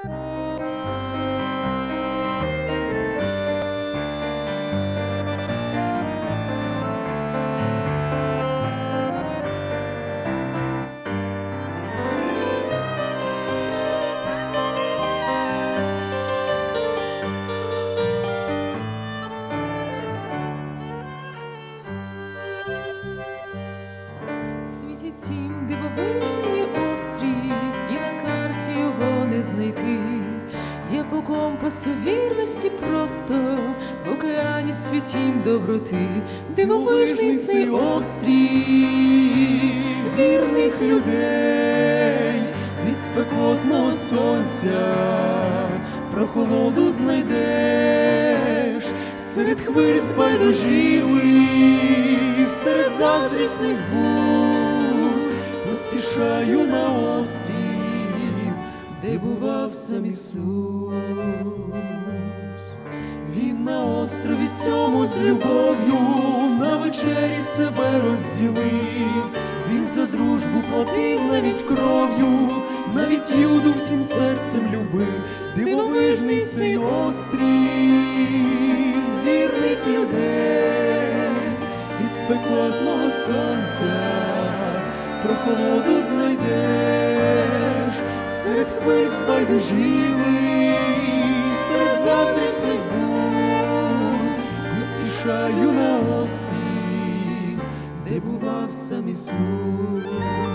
Світі тім дивовижний по компасу вірності просто. В океані світім доброти, дивовижний цей острів. вірних людей. Від спекотного сонця прохолоду знайдеш. Серед хвиль збайдужілих, серед заздрісних бур поспішаю на острів, де бував сам Ісус. Він на острові цьому з любов'ю на вечері себе розділив. Він за дружбу платив навіть кров'ю, навіть юду всім серцем любив, дивовижний цей острів вірних людей від спекотного сонця прохолоду знайдеш серед хвиль збайдужілих, серед заздрісних бур поспішаю на острів, де бував сам Ісус.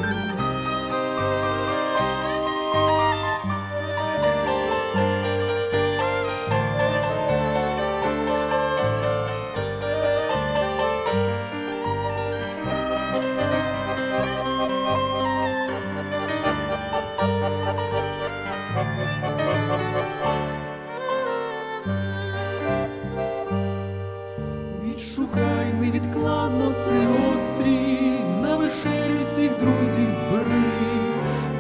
Відшукай невідкладно цей острів, на вечерю всіх друзів збери,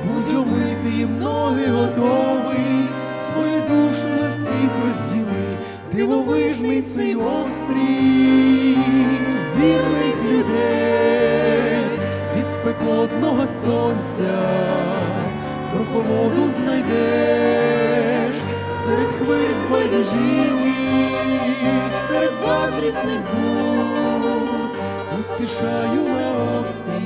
будь омити їм ноги готовий, свою душу на всіх розділи, дивовижний цей острів вірних людей. Від спекотного сонця прохолоду знайдеш. серед Господь жених серед заздрісних гор поспішаю на обстріл.